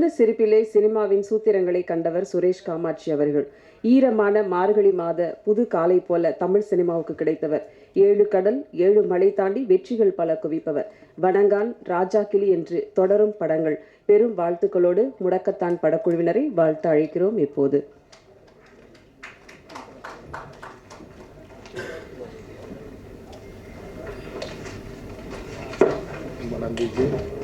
சின்ன சிரிப்பிலே சினிமாவின் சூத்திரங்களை கண்டவர் சுரேஷ் காமாட்சி அவர்கள் ஈரமான மார்கழி மாத புது காலை போல தமிழ் சினிமாவுக்கு கிடைத்தவர் ஏழு கடல் ஏழு மலை தாண்டி வெற்றிகள் பல குவிப்பவர் வணங்கான் ராஜா கிளி என்று தொடரும் படங்கள் பெரும் வாழ்த்துக்களோடு முடக்கத்தான் படக்குழுவினரை வாழ்த்து அழைக்கிறோம் இப்போது Thank you.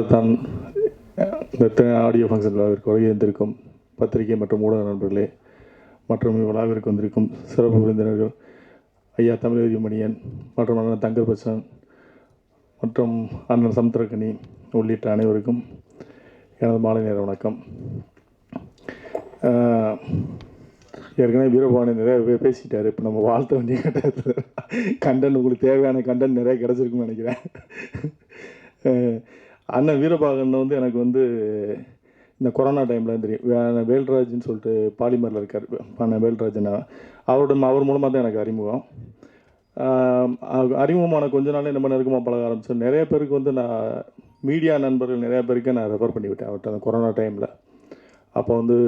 ஜி முடக்கத்தான் இந்த ஆடியோ ஃபங்க்ஷன் விழாவிற்கு வருகை வந்திருக்கும் பத்திரிகை மற்றும் ஊடக நண்பர்களே மற்றும் இவ்விழாவிற்கு வந்திருக்கும் சிறப்பு விருந்தினர்கள் ஐயா தமிழறி மணியன் மற்றும் அண்ணன் தங்கர் பச்சன் மற்றும் அண்ணன் சமுத்திரக்கனி உள்ளிட்ட அனைவருக்கும் எனது மாலை நேர வணக்கம். ஏற்கனவே வீரபவானி நிறைய பேசிட்டார் இப்போ நம்ம வாழ்த்த வேண்டிய கட்டத்தில் கண்டன் உங்களுக்கு தேவையான கண்டன் நிறைய கிடச்சிருக்குன்னு நினைக்கிறேன். அண்ணன் வீரபாகன் வந்து எனக்கு வந்து இந்த கொரோனா டைமில் தெரியும். வேல்ராஜ்னு சொல்லிட்டு பாலிமரில் இருக்கார். அண்ணன் வேல்ராஜன் அவரோட அவர் மூலமாக தான் எனக்கு அறிமுகம். அறிமுகமான கொஞ்ச நாளே நம்ம நெருக்கமாக பழக ஆரம்பிச்சோம். நிறைய பேருக்கு வந்து நான் மீடியா நண்பர்கள் நிறையா பேருக்கு நான் ரெஃபர் பண்ணிவிட்டேன் அவர்கிட்ட அந்த கொரோனா டைமில் அப்போ வந்து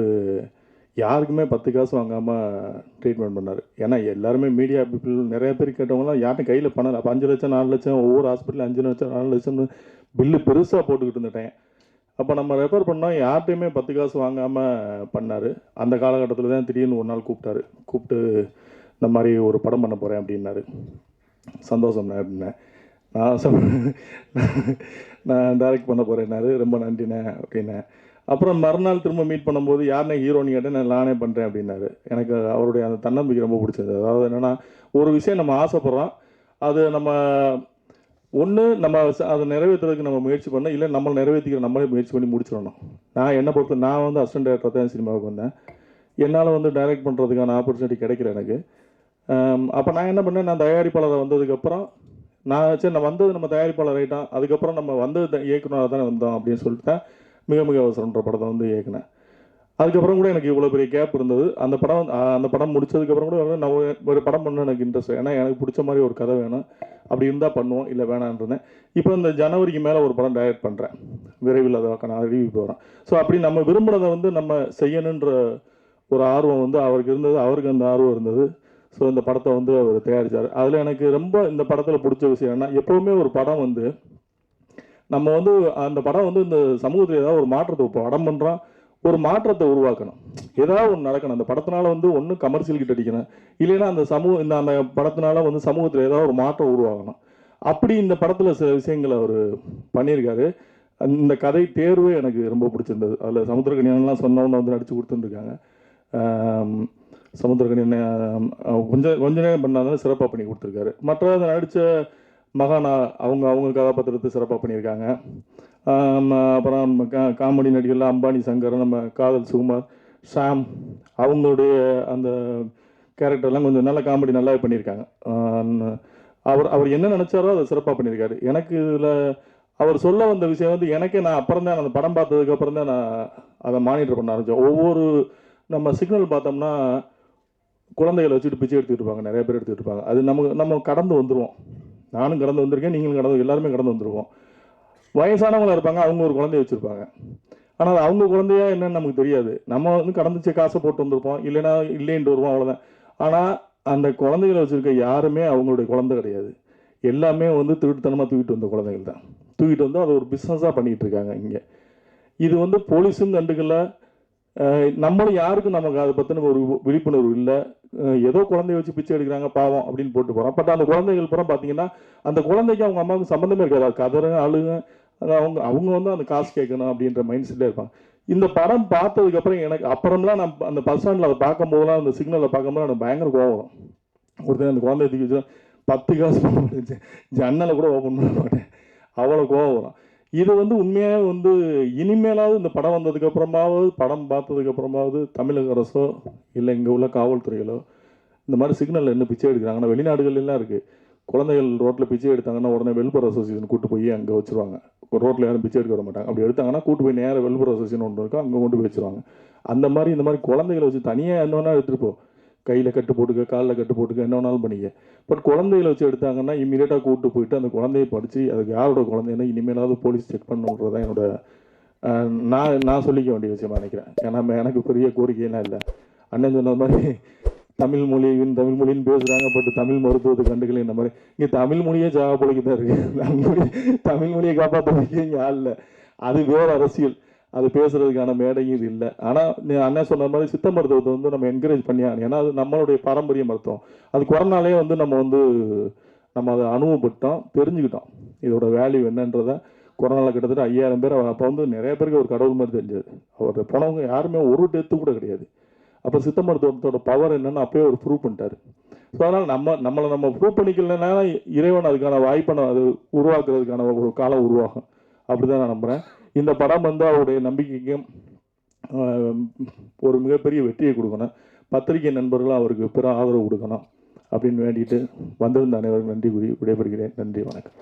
யாருக்குமே பத்து காசு வாங்காமல் ட்ரீட்மெண்ட் பண்ணார். ஏன்னா எல்லாருமே மீடியா பீப்புள் நிறைய பேர் கேட்டவங்களாம் யார்ட்டும் கையில் பணம் அப்போ அஞ்சு லட்சம் நாலு லட்சம் ஒவ்வொரு ஹாஸ்பிட்டல் அஞ்சு லட்சம் நாலு லட்சம்னு பில்லு பெருசாக போட்டுக்கிட்டு இருந்துட்டேன். அப்போ நம்ம ரெஃபர் பண்ணோம் யார்ட்டையுமே பத்து காசு வாங்காமல் பண்ணார். அந்த காலகட்டத்தில் தான் திடீர்னு ஒரு நாள் கூப்பிட்டாரு. கூப்பிட்டு இந்த மாதிரி ஒரு படம் பண்ண போகிறேன் அப்படின்னாரு. சந்தோஷம்ண்ணே அப்படின்னேன். நான் சொன்னேன் நான் டைரக்ட் பண்ண போகிறேன்னாரு ரொம்ப நன்றிண்ணே அப்படின்னேன். அப்புறம் மறுநாள் திரும்ப மீட் பண்ணும்போது யாருனே ஹீரோன்னு கேட்டேன் நான் நானே பண்ணுறேன் அப்படின்னாரு. எனக்கு அவருடைய அந்த தன்னம்பிக்கை ரொம்ப பிடிச்சது. அதாவது என்னென்னா ஒரு விஷயம் நம்ம ஆசைப்பட்றோம். அது நம்ம ஒன்று நம்ம அதை நிறைவேற்றுறதுக்கு நம்ம முயற்சி பண்ணோம் இல்லை நம்மளை நிறைவேற்றிக்கிற நம்மளே முயற்சி பண்ணி முடிச்சிடணும். நான் என்ன பொறுத்த நான் வந்து அசிஸ்டன்ட் டேரக்டர் தான் சினிமாவுக்கு வந்தேன். என்னால் வந்து டைரக்ட் பண்ணுறதுக்கான ஆப்பர்ச்சுனிட்டி கிடைக்கல எனக்கு. அப்போ நான் என்ன பண்ணேன்? நான் தயாரிப்பாளரை வந்ததுக்கப்புறம் நான் சரி நான் வந்தது நம்ம தயாரிப்பாளர் ஆகிட்டான் அதுக்கப்புறம் நம்ம வந்தது இயக்குனராக தானே வந்தோம் அப்படின்னு சொல்லிட்டு மிக மிக அவசரன்ற படத்தை வந்து இயக்குனேன். அதுக்கப்புறம் கூட எனக்கு இவ்வளோ பெரிய கேப் இருந்தது. அந்த படம் அந்த படம் முடிச்சதுக்கப்புறம் கூட நான் ஒரு- ஒரு படம் பண்ண எனக்கு இன்ட்ரெஸ்ட் ஏன்னா எனக்கு பிடிச்ச மாதிரி ஒரு கதை வேணும். அப்படி இருந்தால் பண்ணுவோம் இல்லை வேணான்றேன் இப்போ இந்த ஜனவரிக்கு மேலே ஒரு படம் டைரக்ட் பண்ணுறேன் விரைவில் அதை நான் அறிவி போகிறேன் ஸோ அப்படி நம்ம விரும்புகிறத வந்து நம்ம செய்யணுன்ற ஒரு ஆர்வம் வந்து அவருக்கு இருந்தது. அவருக்கு அந்த ஆர்வம் இருந்தது. ஸோ இந்த படத்தை வந்து அவர் தயாரித்தார் அதில் எனக்கு ரொம்ப இந்த படத்தில் பிடிச்ச விஷயம் என்ன எப்போவுமே ஒரு படம் வந்து நம்ம வந்து அந்த படம் வந்து இந்த சமூகத்தில் ஏதாவது ஒரு மாற்றத்தை இப்போ படம் பண்ணுறோம் ஒரு மாற்றத்தை உருவாக்கணும். ஏதாவது ஒன்று நடக்கணும். அந்த படத்தினால வந்து ஒன்று கமர்ஷியல் கிட்ட அடிக்கணும். இல்லைன்னா அந்த சமூக இந்த அந்த படத்தினால வந்து சமூகத்தில் ஏதாவது ஒரு மாற்றம் உருவாகணும். அப்படி இந்த படத்தில் சில விஷயங்களை அவர் பண்ணியிருக்காரு. இந்த கதை தேர்வு எனக்கு ரொம்ப பிடிச்சிருந்தது. அதில் சமுத்திரக்கணியன்லாம் சொன்னவொன்னு வந்து நடித்து கொடுத்துருக்காங்க சமுத்திரகனி கொஞ்சம் கொஞ்ச நேரம் பண்ணாதான் சிறப்பாக பண்ணி கொடுத்துருக்காரு. மற்ற நடித்த மகானா அவங்க அவங்க கதாபாத்திரத்தை சிறப்பாக பண்ணியிருக்காங்க. அப்புறம் கா காமெடி நடிகர்கள் அம்பானி சங்கர் நம்ம காதல் சுகுமார் ஷாம் அவங்களுடைய அந்த கேரக்டர்லாம் கொஞ்சம் நல்ல காமெடி நல்லாவே பண்ணியிருக்காங்க. அவர் அவர் என்ன நினச்சாரோ அதை சிறப்பாக பண்ணியிருக்காரு. எனக்கு இதில் அவர் சொல்ல வந்த விஷயம் வந்து எனக்கே நான் அப்புறம் தான் அந்த படம் பார்த்ததுக்கப்புறம் தான் நான் அதை மானிட்டர் பண்ண ஆரம்பித்தேன் ஒவ்வொரு நம்ம சிக்னல் பார்த்தோம்னா குழந்தைகளை வச்சுட்டு பிச்சை எடுத்துக்கிட்டு இருப்பாங்க நிறைய பேர் எடுத்துக்கிட்டு இருப்பாங்க. அது நமக்கு நம்ம கடந்து வந்துடுவோம் நானும் கடந்து வந்திருக்கேன் நீங்களும் கடந்து எல்லாருமே கடந்து வந்துருவோம். வயசானவங்களாக இருப்பாங்க அவங்க ஒரு குழந்தைய வச்சுருப்பாங்க. ஆனால் அது அவங்க குழந்தையா என்னன்னு நமக்கு தெரியாது. நம்ம வந்து கடந்துச்சு காசை போட்டு வந்திருப்போம் இல்லைன்னா இல்லைன்ட்டு வருவோம் அவ்வளோதான் ஆனால் அந்த குழந்தைகளை வச்சுருக்க யாருமே அவங்களுடைய குழந்தை கிடையாது. எல்லாமே வந்து திருட்டுத்தனமாக தூக்கிட்டு வந்த குழந்தைகள் தான். தூக்கிட்டு வந்து அதை ஒரு பிஸ்னஸாக பண்ணிகிட்டு இருக்காங்க இங்கே. இது வந்து போலீஸும் கண்டுக்கல நம்மளும் யாருக்கும் நமக்கு அதை பற்றின ஒரு விழிப்புணர்வு இல்லை. ஏதோ குழந்தைய வச்சு பிச்சை எடுக்கிறாங்க பாவம் அப்படின்னு போட்டு போகிறோம் பட் அந்த குழந்தைகள் புறம் பார்த்தீங்கன்னா அந்த குழந்தைக்கு அவங்க அம்மாவுக்கு சம்மந்தமே இருக்காது. அது அழுங்க அவங்க அவங்க வந்து அந்த காசு கேட்கணும் அப்படின்ற மைண்ட் செட்டில் இருப்பாங்க. இந்த படம் பார்த்ததுக்கப்புறம் எனக்கு அப்புறம்லாம் நான் அந்த பஸ் ஸ்டாண்டில் அதை பார்க்கும்போதெல்லாம் அந்த சிக்னலில் பார்க்கும்போது எனக்கு பயங்கர கோவம் வரும். ஒருத்தர் அந்த குழந்தைய தூக்கி வச்சு பத்து காசு போக மாட்டேன் ஜன்னலை கூட ஓப்பன் பண்ண மாட்டேன். அவ்வளோ கோவம் வரும். இது வந்து உண்மையாக வந்து இனிமேலாவது இந்த படம் வந்ததுக்கு அப்புறமாவது படம் பார்த்ததுக்கு அப்புறமாவது தமிழக அரசோ இல்லை இங்கே உள்ள காவல்துறைகளோ இந்த மாதிரி சிக்னலில் என்ன பிச்சை எடுக்கிறாங்கன்னா வெளிநாடுகள் எல்லாம் இருக்குது குழந்தைகள் ரோட்டில் பிச்சை எடுத்தாங்கன்னா உடனே வெல்பர் அசோசியேஷன் கூட்டு போய் அங்கே வச்சுருவாங்க. ரோட்டில் யாரும் பிச்சை எடுக்க விட மாட்டாங்க. அப்படி எடுத்தாங்கன்னா கூட்டு போய் நேராக வெல்பர் அசோசியேஷன் ஒன்று இருக்கும் அங்கே கொண்டு போய் வச்சுருவாங்க. அந்த மாதிரி இந்த மாதிரி குழந்தைகளை வச்சு தனியாக என்ன வேணால் எடுத்துகிட்டு போ. கையில் கட்டு போட்டுக்க காலில் கட்டு போட்டுக்க என்ன வேணாலும் பண்ணிக்க. பட் குழந்தையில வச்சு எடுத்தாங்கன்னா இம்மீடியட்டாக கூப்பிட்டு போயிட்டு அந்த குழந்தைய படித்து அதுக்கு யாரோட குழந்தைன்னா இனிமேலாவது போலீஸ் செக் பண்ணுன்றது தான் என்னோட நான் நான் சொல்லிக்க வேண்டிய விஷயமா நினைக்கிறேன். ஏன்னா எனக்கு பெரிய கோரிக்கையெல்லாம் இல்லை. அண்ணன் சொன்ன மாதிரி தமிழ் மொழியின் தமிழ் மொழின்னு பேசுகிறாங்க பட் தமிழ் மருத்துவத்தை கண்டுக்கல இந்த மாதிரி. இங்கே தமிழ் மொழியே ஜாக பொழைக்கு தான் இருக்குது தமிழ் மொழி தமிழ் மொழியை காப்பாற்றுறதுக்கே இங்கே ஆள் இல்லை. அது வேறு அரசியல். அது பேசுறதுக்கான மேடையும் இது இல்லை. ஆனால் அண்ணன் சொன்ன மாதிரி சித்த மருத்துவத்தை வந்து நம்ம என்கரேஜ் பண்ணி ஏன்னா அது நம்மளுடைய பாரம்பரிய மருத்துவம். அது கொரோனாலே வந்து நம்ம வந்து நம்ம அதை அனுபவப்பட்டோம் தெரிஞ்சுக்கிட்டோம். இதோட வேல்யூ என்னன்றதை கொரோனாவில் கிட்டத்தட்ட ஐயாயிரம் பேர் அப்போ வந்து நிறைய பேருக்கு ஒரு கடவுள் மாதிரி தெரிஞ்சது. அவர் போனவங்க யாருமே ஒரு டெத்து கூட கிடையாது. அப்போ சித்த மருத்துவத்தோட பவர் என்னன்னு அப்பயே அவர் ப்ரூவ் பண்ணிட்டாரு. ஸோ அதனால் நம்ம நம்மளை நம்ம ப்ரூவ் பண்ணிக்கலன்னா இறைவன் அதுக்கான வாய்ப்பை அது உருவாக்குறதுக்கான ஒரு காலம் உருவாகும். அப்படி தான் நான் நம்புகிறேன் இந்த படம் வந்து அவருடைய நம்பிக்கைக்கும் ஒரு மிகப்பெரிய வெற்றியை கொடுக்கணும். பத்திரிகை நண்பர்களும் அவருக்கு பிற ஆதரவு கொடுக்கணும் அப்படின்னு வேண்டிட்டு வந்திருந்த அனைவரும் நன்றி கூறி விடைபெறுகிறேன். நன்றி வணக்கம்.